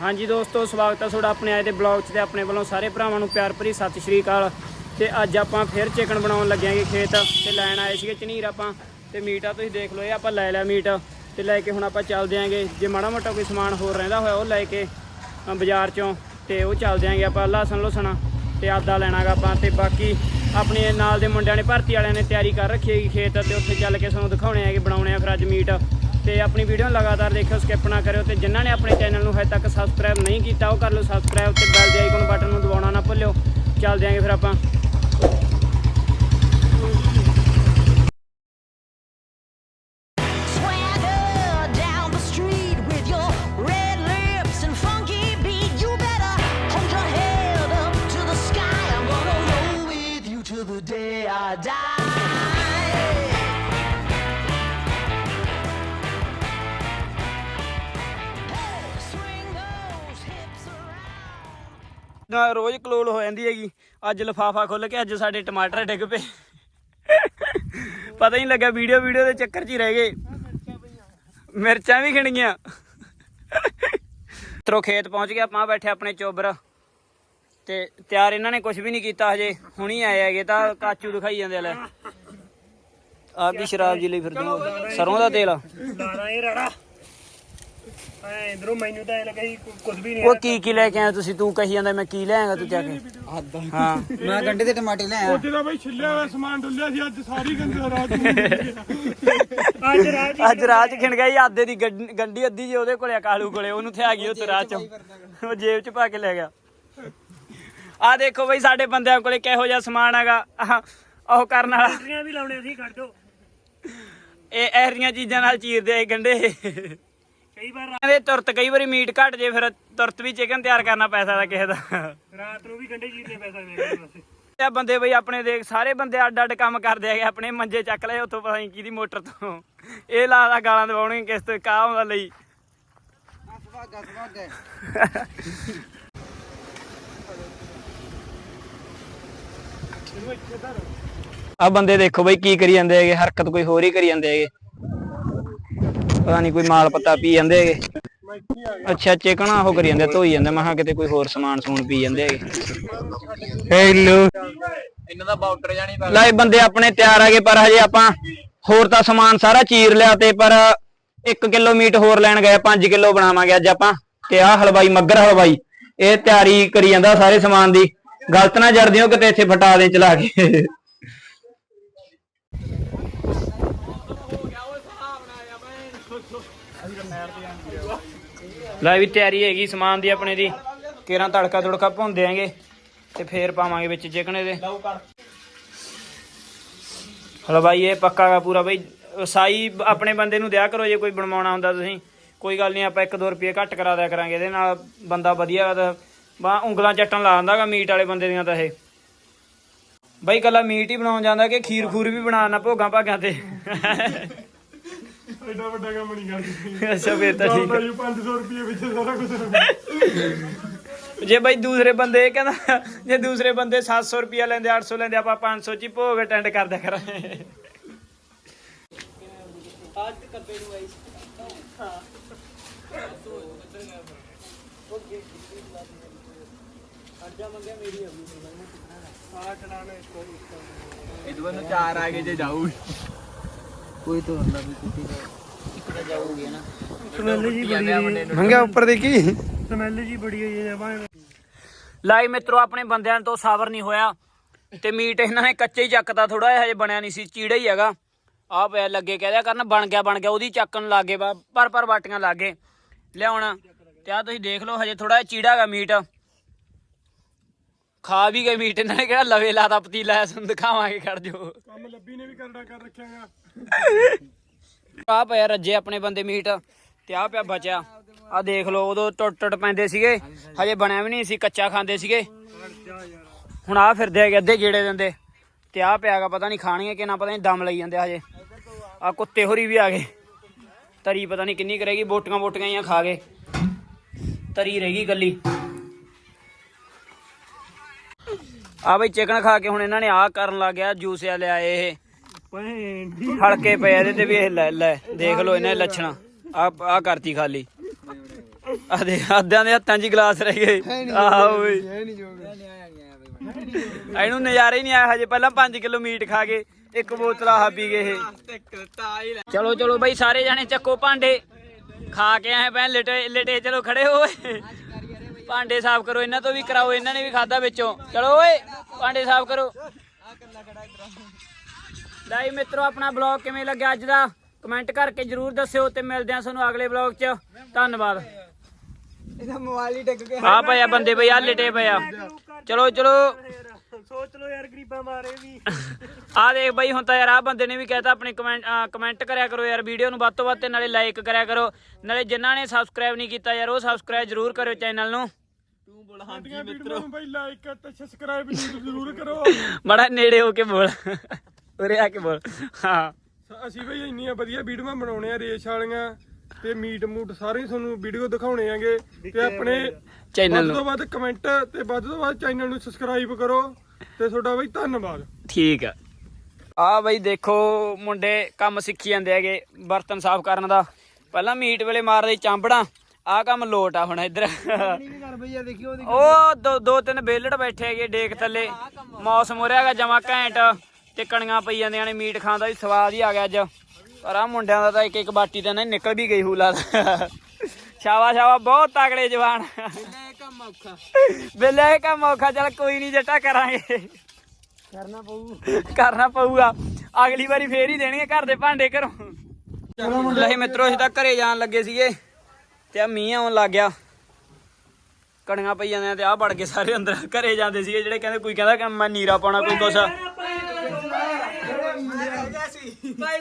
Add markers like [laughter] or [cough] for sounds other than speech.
ਹਾਂਜੀ ਦੋਸਤੋ, ਸਵਾਗਤ ਹੈ ਤੁਹਾਡਾ ਆਪਣੇ ਅੱਜ ਦੇ ਬਲੌਗ 'ਚ ਤੇ ਆਪਣੇ ਵੱਲੋਂ ਸਾਰੇ ਭਰਾਵਾਂ ਨੂੰ ਪਿਆਰ ਭਰੀ ਸਤਿ ਸ਼੍ਰੀ ਅਕਾਲ। ਤੇ ਅੱਜ ਆਪਾਂ ਫਿਰ ਚਿਕਨ ਬਣਾਉਣ ਲੱਗਿਆਂਗੇ ਖੇਤ ਤੇ ਲੈਣ ਆਏ ਸੀਗੇ ਚਨੀਰ ਆਪਾਂ। ਤੇ ਮੀਟ ਆ, ਤੁਸੀਂ ਦੇਖ ਲਓ, ਇਹ ਆਪਾਂ ਲੈ ਲਿਆ ਮੀਟ। ਤੇ ਲੈ ਕੇ ਹੁਣ ਆਪਾਂ ਚੱਲਦੇ ਆਂਗੇ ਜੇ ਮਾੜਾ ਮੋਟਾ ਕੋਈ ਸਮਾਨ ਹੋਰ ਰਹਿੰਦਾ ਹੋਇਆ, ਉਹ ਲੈ ਕੇ ਬਾਜ਼ਾਰ 'ਚੋਂ ਤੇ ਉਹ ਚੱਲਦੇ ਆਂਗੇ ਆਪਾਂ, ਲਸਣ ਲੁਸਣ ਤੇ ਆਦਾ ਲੈਣਾਗਾ ਆਪਾਂ। ਤੇ ਬਾਕੀ ਆਪਣੇ ਨਾਲ ਦੇ ਮੁੰਡਿਆਂ ਨੇ, ਭਰਤੀ ਵਾਲਿਆਂ ਨੇ ਤਿਆਰੀ ਕਰ ਰੱਖੀ ਹੈਗੀ ਖੇਤ ਤੇ। ਉੱਥੇ ਚੱਲ ਕੇ ਤੁਹਾਨੂੰ ਦਿਖਾਉਣੇ ਆਗੇ ਬਣਾਉਣੇ ਆ ਫਿਰ ਅੱਜ ਮੀਟ। ਤੇ ਆਪਣੀ ਵੀਡੀਓ ਨੂੰ ਲਗਾਤਾਰ ਦੇਖਿਓ ਸਕਿਪ ਨਾ ਕਰਿਓ ਤੇ ਜਿਨ੍ਹਾਂ ਨੇ ਆਪਣੇ ਚੈਨਲ ਨੂੰ ਹਜੇ ਤੱਕ ਸਬਸਕ੍ਰਾਈਬ ਨਹੀਂ ਕੀਤਾ, ਉਹ ਕਰ ਲਓ ਸਬਸਕ੍ਰਾਈਬ ਤੇ ਬੈਲ ਦੇ ਆਈਕਨ ਬਟਨ ਨੂੰ ਦਬਾਉਣਾ ਨਾ ਭੁੱਲਿਓ। ਚੱਲਦੇ ਆਂਗੇ ਫਿਰ ਆਪਾਂ। Swagger ਰੋਜ਼ ਕਲੋਲ ਹੋ ਜਾਂਦੀ ਹੈਗੀ। ਅੱਜ ਲਫਾਫਾ ਖੁੱਲ ਕੇ ਅੱਜ ਸਾਡੇ ਟਮਾਟਰ ਡਿੱਗ ਪਏ। ਪਤਾ ਹੀ ਨਹੀਂ ਲੱਗਾ ਵੀਡੀਓ ਵੀਡੀਓ ਦੇ ਚੱਕਰ 'ਚ ਹੀ ਰਹਿ ਗਏ। ਮਿਰਚਾਂ ਵੀ ਖਿਣ ਗਈਆਂ। ਤਰੋ ਖੇਤ ਪਹੁੰਚ ਗਿਆ, ਆਪਾਂ ਬੈਠੇ ਆਪਣੇ ਚੋਬਰ। ਤੇ ਤਿਆਰ ਇਹਨਾਂ ਨੇ ਕੁਝ ਵੀ ਨਹੀਂ ਕੀਤਾ ਹਜੇ। ਹੁਣੀ ਆਏ ਹੈਗੇ, ਤਾਂ ਕਾਚੂ ਦਿਖਾਈ ਜਾਂਦੇ ਲੈ। ਆਪ ਵੀ ਸ਼ਰਾਬ ਜੀ ਲਈ ਫਿਰਦੇ ਸਰੋਂ ਦਾ ਤੇਲ ਲਾਣਾ ਇਹ ਰੜਾ। ਐ ਇਧਰੋਂ ਮੈਨੂੰ ਤਾਂ ਐ ਲੱਗਾ ਸੀ ਕੁਝ ਵੀ ਨਹੀਂ ਉਹ ਕੀ ਕੀ ਲੈ ਕੇ ਆਇਆ ਤੁਸੀਂ? ਤੂੰ ਕਹੀ ਜਾਂਦਾ ਮੈਂ ਕੀ ਲੈ ਆਂਗਾ ਤੂੰ ਜਾ ਕੇ। ਹਾਂ। ਮੈਂ ਗੰਡੇ ਦੇ ਟਮਾਟੇ ਲੈ ਆਇਆ। ਉਹਦੇ ਦਾ ਬਈ ਛਿੱਲਿਆ ਹੋਇਆ ਸਮਾਨ ਡੁੱਲਿਆ ਸੀ ਅੱਜ ਸਾਰੀ ਗੰਦੇ ਰਾਤ ਨੂੰ ਅੱਜ ਰਾਤ ਅੱਜ ਰਾਹ ਚ ਖਿੰਡ ਗਿਆ ਸੀ ਆਦੇ ਦੀ ਗੱਡ- ਗੰਢੀ ਅੱਧੀ ਜੇ ਉਹਦੇ ਕੋਲੇ ਆ ਕਾਲੂ ਕੋਲੇ ਉਹਨੂੰ ਥਿਆ ਗਈ ਉੱਥੇ ਰਾਹ ਚੋਂ। ਉਹ ਜੇਬ ਚ ਪਾ ਕੇ ਲੈ ਗਿਆ। ਆ ਦੇਖੋ ਬਈ ਸਾਡੇ ਬੰਦਿਆਂ ਕੋਲੇ ਕਿਹੋ ਜਿਹਾ ਸਮਾਨ ਹੈਗਾ। ਆਹ, ਉਹ ਕਰਨ ਵਾਲਾ। ਟਰੀਆਂ ਵੀ ਲਾਉਣੇ ਸੀ ਕੱਢ। ਦੋ ਇਹ ਇਹਰੀਆਂ ਚੀਜ਼ਾਂ ਨਾਲ ਚੀਰਦੇ ਗੰਢੇ। ਕਈ ਵਾਰ ਇਹਦੇ ਤੁਰਤ ਕਈ ਵਾਰੀ ਮੀਟ ਘਟ ਜੇ ਫਿਰ ਤੁਰਤ ਵੀ ਚਿਕਨ ਤਿਆਰ ਕਰਨਾ ਪੈ ਸਕਦਾ ਕਿਸੇ ਦਾ। ਰਾਤ ਨੂੰ ਵੀ ਗੰਡੇ ਜੀਤੇ ਪੈ ਸਕਦੇ ਆ ਬਸ ਇਹ ਬੰਦੇ ਬਈ ਆਪਣੇ ਦੇਖ ਸਾਰੇ ਬੰਦੇ ਅੱਡ ਅੱਡ ਕੰਮ ਕਰਦੇ ਹੈਗੇ ਆਪਣੇ ਮੰਜੇ ਚੱਕ ਲਏ ਉੱਥੋਂ ਪਤਾ ਨਹੀਂ ਕਿਹਦੀ ਮੋਟਰ ਤੋਂ। ਇਹ ਲਾਦਾ ਗਾਲਾਂ ਦਵਾਉਣਗੇ ਕਿਸ ਤੋਂ ਕਾ ਆਉਂਦਾ ਲਈ। ਆ ਬੰਦੇ ਦੇਖੋ ਬਈ ਕੀ ਕਰੀ ਜਾਂਦੇ ਹੈਗੇ ਹਰਕਤ ਕੋਈ ਹੋਰ ਹੀ ਕਰੀ ਜਾਂਦੇ ਹੈਗੇ। ਪਤਾ ਨਹੀਂ ਕੋਈ ਮਾਲ ਪੱਤਾ ਪੀ ਜਾਂਦੇ ਹੈਗੇ। ਅੱਛਾ ਚਿਕਣਾ ਉਹ ਕਰੀ ਜਾਂਦੇ ਧੋਈ ਜਾਂਦੇ। ਮਹਾ ਕਿਤੇ ਕੋਈ ਹੋਰ ਸਮਾਨ ਸਮੂਨ ਪੀ ਜਾਂਦੇ ਹੈਗੇ। ਹੈਲੋ। ਇਹਨਾਂ ਦਾ ਬਾਊਟਰ ਜਾਣੀ ਲੈ ਬੰਦੇ ਆਪਣੇ ਤਿਆਰ ਹੈਗੇ ਪਰ ਹਜੇ ਆਪਾਂ ਹੋਰ ਤਾਂ ਸਮਾਨ ਸਾਰਾ ਚੀਰ ਲਿਆ ਤੇ ਪਰ 1 ਕਿਲੋ ਮੀਟ ਹੋਰ ਲੈਣ ਗਏ 5 ਕਿਲੋ ਬਣਾਵਾਂਗੇ ਅੱਜ ਆਪਾਂ। ਤੇ ਆਹ ਹਲਵਾਈ ਮੱਗਰ ਹਲਵਾਈ ਇਹ ਤਿਆਰੀ ਕਰੀ ਜਾਂਦਾ ਸਾਰੇ ਸਮਾਨ ਦੀ। ਗਲਤ ਨਾ ਜਰਦੇ ਹੋ ਕਿਤੇ ਇੱਥੇ ਫਟਾ ਦੇ ਚਲਾ ਕੇ। ਲੈ ਵੀ ਤਿਆਰੀ ਹੈਗੀ ਸਮਾਨ ਦੀ ਆਪਣੇ ਦੀ। ਕੇਰਾਂ ਤੜਕਾ ਤੁੜਕਾ ਭੁੰਦੇ ਆਂਗੇ ਤੇ ਫੇਰ ਪਾਵਾਂਗੇ ਵਿੱਚ ਚਿਕਨ ਇਹਦੇ ਹਲੋ ਬਾਈ ਇਹ ਪੱਕਾ ਗਾ ਪੂਰਾ ਬਈ। ਸਾਈ ਆਪਣੇ ਬੰਦੇ ਨੂੰ ਦਿਆ ਕਰੋ ਜੇ ਕੋਈ ਬਣਵਾਉਣਾ ਹੁੰਦਾ ਤੁਸੀਂ। ਕੋਈ ਗੱਲ ਨਹੀਂ ਆਪਾਂ 1-2 ਰੁਪਏ ਘੱਟ ਕਰਾ ਦਿਆ ਕਰਾਂਗੇ। ਇਹਦੇ ਨਾਲ ਬੰਦਾ ਵਧੀਆ ਬਾ ਉਂਗਲਾਂ ਚੱਟਣ ਲਾ ਦਿੰਦਾਗਾ ਮੀਟ ਵਾਲੇ ਬੰਦੇ ਦੀਆਂ ਤਾਂ ਇਹ। ਬਈ ਕੱਲਾ ਮੀਟ ਹੀ ਬਣਾਉਣ ਜਾਂਦਾ ਕਿ ਖੀਰ ਖੂਰ ਵੀ ਬਣਾਉਣਾ ਭੋਗਾਂ ਭਾਗਾਂ ਤੇ। ਐਡਾ ਵੱਡਾ ਕੰਮ ਨਹੀਂ ਕਰਦੇ। ਅੱਛਾ ਫੇਰ ਤਾਂ ਠੀਕ। ਭਾਈ 500 ਰੁਪਏ ਵਿੱਚ ਸਾਰਾ ਕੁਝ ਜੇ ਬਈ ਦੂਸਰੇ ਬੰਦੇ ਇਹ ਕਹਿੰਦਾ ਜੇ ਦੂਸਰੇ ਬੰਦੇ 700 ਰੁਪਿਆ ਲੈਂਦੇ 800 ਲੈਂਦੇ ਆਪਾਂ 500 ਚ ਹੀ ਭੋਗ ਅਟੈਂਡ ਕਰ ਦਿਆ ਕਰਾਂਗੇ। ਇਹਦੋਂ ਨੂੰ ਚਾਰ ਆ ਗਏ ਜੇ ਜਾਊ। ਕੋਈ ਤੋਂ ਹੁੰਦਾ ਵੀ ਕਿਤੇ ਸਮੈਲ ਜੀ ਬੜੀ ਮੰਗਿਆ ਉੱਪਰ ਦੇਖੀ ਸਮੈਲ ਜੀ ਬੜੀ ਹੋਈ ਹੈ। ਬਾਹਰ ਲਾਈ ਮਿੱਤਰੋ ਆਪਣੇ ਬੰਦਿਆਂ ਤੋਂ ਸਾਬਰ ਨਹੀਂ ਹੋਇਆ ਤੇ ਮੀਟ ਇਹਨਾਂ ਨੇ ਕੱਚੇ ਹੀ ਚੱਕਤਾ ਥੋੜਾ ਜਿਹਾ ਹਜੇ ਬਣਿਆ ਨਹੀਂ ਸੀ ਚੀੜਾ ਹੀ ਹੈਗਾ। ਆ ਪਿਆ ਲੱਗੇ ਕਹਿ ਕਰਨ ਬਣ ਗਿਆ ਬਣ ਗਿਆ ਉਹਦੀ ਚੱਕਣ ਲੱਗੇ ਪਰ ਪਰ ਬਾਟੀਆਂ ਲੱਗੇ ਲਿਆਉਣ ਤੇ ਆ ਤੁਸੀਂ ਦੇਖ ਲਓ ਹਜੇ ਥੋੜਾ ਜਿਹਾ ਚੀੜਾ ਹੈਗਾ ਮੀਟ। ਖਾ ਵੀ ਗਏ ਮੀਟ ਇਹਨਾਂ ਨੇ ਕਿਹੜਾ ਲਵੇ ਲਾਤਾ ਪਤੀਲਾ ਐ ਸਾਨੂੰ ਦਿਖਾਵਾਂਗੇ ਖੜ ਜੋ ਕੰਮ ਲੱਭੀ ਨੇ ਵੀ ਕਰਦਾ ਕਰ ਰੱਖਿਆਗਾ। ਆ ਪਿਆ ਰੱਜੇ ਆਪਣੇ ਬੰਦੇ ਮੀਟ ਤੇ ਆ ਪਿਆ ਬਚਿਆ। ਆ ਦੇਖ ਲਓ ਉਦੋਂ ਟੁੱਟ ਟੁੱਟ ਪੈਂਦੇ ਸੀਗੇ ਹਜੇ ਬਣਿਆ ਵੀ ਨਹੀਂ ਸੀ ਕੱਚਾ ਖਾਂਦੇ ਸੀਗੇ। ਹੁਣ ਆ ਫਿਰਦੇ ਹੈਗੇ ਅੱਧੇ ਗੇੜੇ ਦਿੰਦੇ ਤੇ ਆ ਪਿਆਗਾ ਪਤਾ ਨਹੀਂ ਖਾਣਗੇ ਕਿ ਨਾ ਪਤਾ ਨਹੀਂ ਦਮ ਲਈ ਜਾਂਦੇ ਹਜੇ। ਆ ਕੁੱਤੇ ਹੋਰੀ ਵੀ ਆ ਗਏ। ਤਰੀ ਪਤਾ ਨਹੀਂ ਕਿੰਨੀ ਕਰੇਗੀ ਬੋਟੀਆਂ ਬੋਟੀਆਂ ਹੀ ਆ ਖਾ ਗਏ। ਤਰੀ ਰਹਿ ਗਈ ਗੱਲੀ ਆ ਬਈ ਚਿਕਨ ਖਾ ਕੇ ਹੁਣ ਇਹਨਾਂ ਨੇ ਆ ਕਰਨ ਲੱਗ ਗਿਆ ਜੂਸ ਆ ਲਿਆਏ ਇਹ। ਹਲਕੇ ਪਏ ਇਹਦੇ ਤੇ ਵੀ ਇਹ ਲੈ ਲੈ ਦੇਖ ਲਓ ਇਹਨਾਂ ਦੇ ਲੱਛਣ। ਆ ਆ ਕਰਤੀ ਖਾਲੀ। ਆ ਦੇ ਅੱਧਿਆਂ ਦੇ ਹੱਥਾਂ 'ਚ ਹੀ ਗਲਾਸ ਰਹਿ ਗਏ ਆਹ ਬਈ। ਇਹਨੂੰ ਨਜ਼ਾਰਾ ਹੀ ਨਹੀਂ ਆਇਆ ਹਜੇ ਪਹਿਲਾਂ 5 ਕਿਲੋ ਮੀਟ ਖਾ ਕੇ ਇੱਕ ਬੋਤਲ ਆਹ ਪੀ ਗਏ ਇਹ। ਚਲੋ ਚਲੋ ਬਈ ਸਾਰੇ ਜਾਣੇ ਚੱਕੋ ਭਾਂਡੇ। ਖਾ ਕੇ ਆਏ ਭੈਣ ਲਟੇ ਲਟੇ ਚਲੋ ਖੜੇ ਹੋਏ। ਭਾਂਡੇ ਸਾਫ਼ ਕਰੋ ਇਹਨਾਂ ਤੋਂ ਵੀ ਕਰਾਓ ਇਹਨਾਂ ਨੇ ਵੀ ਖਾਦਾ ਵਿੱਚੋਂ। ਚਲੋ ਓਏ ਭਾਂਡੇ ਸਾਫ਼ ਕਰੋ। ਲਾਈ ਮਿੱਤਰੋ ਆਪਣਾ ਬਲੌਗ ਕਿਵੇਂ ਲੱਗਿਆ ਅੱਜ ਦਾ? ਕਮੈਂਟ ਕਰਕੇ ਜਰੂਰ ਦੱਸਿਓ ਤੇ ਮਿਲਦੇ ਆ ਤੁਹਾਨੂੰ ਅਗਲੇ ਬਲੌਗ 'ਚ। ਧੰਨਵਾਦ। ਇਹਦਾ ਮੋਬਾਈਲ ਹੀ ਡਿੱਗ ਗਿਆ। ਆ ਆ ਬੰਦੇ ਬਈ ਆ ਲਟੇ ਪਏ ਆ। ਚਲੋ ਚਲੋ। ਸੋਚ ਲਓ ਯਾਰ ਗਰੀਬਾਂ ਮਾਰੇ ਵੀ। ਆ ਦੇਖ ਬਈ ਹੁਣ ਤਾਂ ਯਾਰ ਆ ਬੰਦੇ ਨੇ ਵੀ ਕਹਿਤਾ ਆਪਣੇ ਕਮੈਂਟ ਕਮੈਂਟ ਕਰਿਆ ਕਰੋ ਯਾਰ ਵੀਡੀਓ ਨੂੰ ਵੱਧ ਤੋਂ ਵੱਧ ਤੇ ਨਾਲੇ ਲਾਈਕ ਕਰਿਆ ਕਰੋ। ਨਾਲੇ ਜਿਨ੍ਹਾਂ ਨੇ ਸਬਸਕ੍ਰਾਈਬ ਨਹੀਂ ਕੀਤਾ ਯਾਰ ਉਹ ਸਬਸਕ੍ਰਾਈਬ ਜਰੂਰ ਕਰਿਓ ਚੈਨਲ ਨੂੰ। ਸਾਡੀਆਂ ਵੀਡੀਓ ਨੂੰ ਬਈ ਲਾਈਕ ਤੇ ਸਬਸਕ੍ਰਾਈਬ [laughs] ਜ਼ਰੂਰ ਕਰੋ। ਬੜਾ ਨੇੜੇ ਹੋ ਕੇ ਬੋਲ। ਉਰੇ ਆ ਕੇ ਬੋਲ। ਹਾਂ। ਅਸੀਂ ਬਈ ਇੰਨੀਆਂ ਵਧੀਆ ਵੀਡੀਓਆਂ ਬਣਾਉਣੇ ਆ ਰੇਸ ਵਾਲੀਆਂ ਤੇ ਮੀਟ ਮੂਟ ਸਾਰੇ ਤੁਹਾਨੂੰ ਵੀਡੀਓ ਦਿਖਾਉਣੇ ਆਂਗੇ ਤੇ ਆਪਣੇ ਚੈਨਲ ਵੱਧ ਨੂੰ। ਤੋਂ ਵੱਧ ਕਮੈਂਟ ਤੇ ਵੱਧ ਤੋਂ ਵੱਧ ਚੈਨਲ ਨੂੰ ਸਬਸਕ੍ਰਾਈਬ ਕਰੋ। ਤੇ ਤੁਹਾਡਾ ਬਈ ਧੰਨਵਾਦ। ਠੀਕ ਆ। ਆ ਬਈ ਦੇਖੋ ਮੁੰਡੇ ਕੰਮ ਸਿੱਖੀ ਜਾਂਦੇ ਹੈਗੇ ਬਰਤਨ ਸਾਫ਼ ਕਰਨ ਦਾ। ਪਹਿਲਾਂ ਮੀਟ ਵੇਲੇ ਮਾਰਦੇ ਚਾਂਬੜਾਂ ਆ ਕੰਮ ਲੋਟ ਆ ਹੁਣ ਇੱਧਰ। ਉਹ ਦੋ ਦੋ ਤਿੰਨ ਬੇਲੜ ਬੈਠੇ ਹੈਗੇ ਡੇਕ ਥੱਲੇ। ਮੌਸਮ ਹੋ ਰਿਹਾਗਾ ਜਮਾ ਘੈਂਟ। ਤੇ ਕਣੀਆਂ ਪਈ ਜਾਂਦੀਆਂ ਨੇ ਮੀਟ ਖਾਣ ਦਾ ਵੀ ਸਵਾਦ ਹੀ ਆ ਗਿਆ ਅੱਜ। ਪਰ ਆ ਮੁੰਡਿਆਂ ਦਾ ਤਾਂ ਇੱਕ ਇੱਕ ਬਾਟੀ ਤਾਂ ਨਿਕਲ ਵੀ ਗਈ ਹੂਲਾ ਸ਼ਾਵਾ ਸ਼ਾਵਾ ਬਹੁਤ ਤਗੜੇ ਜਵਾਨ। ਇਹ ਕੰਮ ਔਖਾ। ਕੰਮ ਚੱਲ ਕੋਈ ਨਹੀਂ ਜੱਟਾ ਕਰਾਂਗੇ। ਕਰਨਾ ਪਊ। ਕਰਨਾ ਪਊਗਾ। ਅਗਲੀ ਵਾਰੀ ਫੇਰ ਹੀ ਦੇਣਗੇ ਘਰ ਦੇ ਭਾਂਡੇ ਘਰੋਂ। ਲੈ ਮਿੱਤਰੋ ਅਸੀਂ ਤਾਂ ਘਰੇ ਜਾਣ ਲੱਗੇ ਸੀਗੇ ਤੇ ਆ ਮੀਂਹ ਆਉਣ ਲੱਗ ਗਿਆ। ਕਣੀਆਂ ਪਈ ਜਾਂਦੀਆਂ ਤੇ ਆ ਵੜ ਕੇ ਸਾਰੇ ਅੰਦਰ। ਘਰੇ ਜਾਂਦੇ ਸੀਗੇ ਜਿਹੜੇ ਕਹਿੰਦੇ ਕੋਈ ਕਹਿੰਦਾ ਕਿ ਮੈਂ ਨੀਰਾ ਪਾਉਣਾ ਕੋਈ ਕੁਛ। ਭਾਈ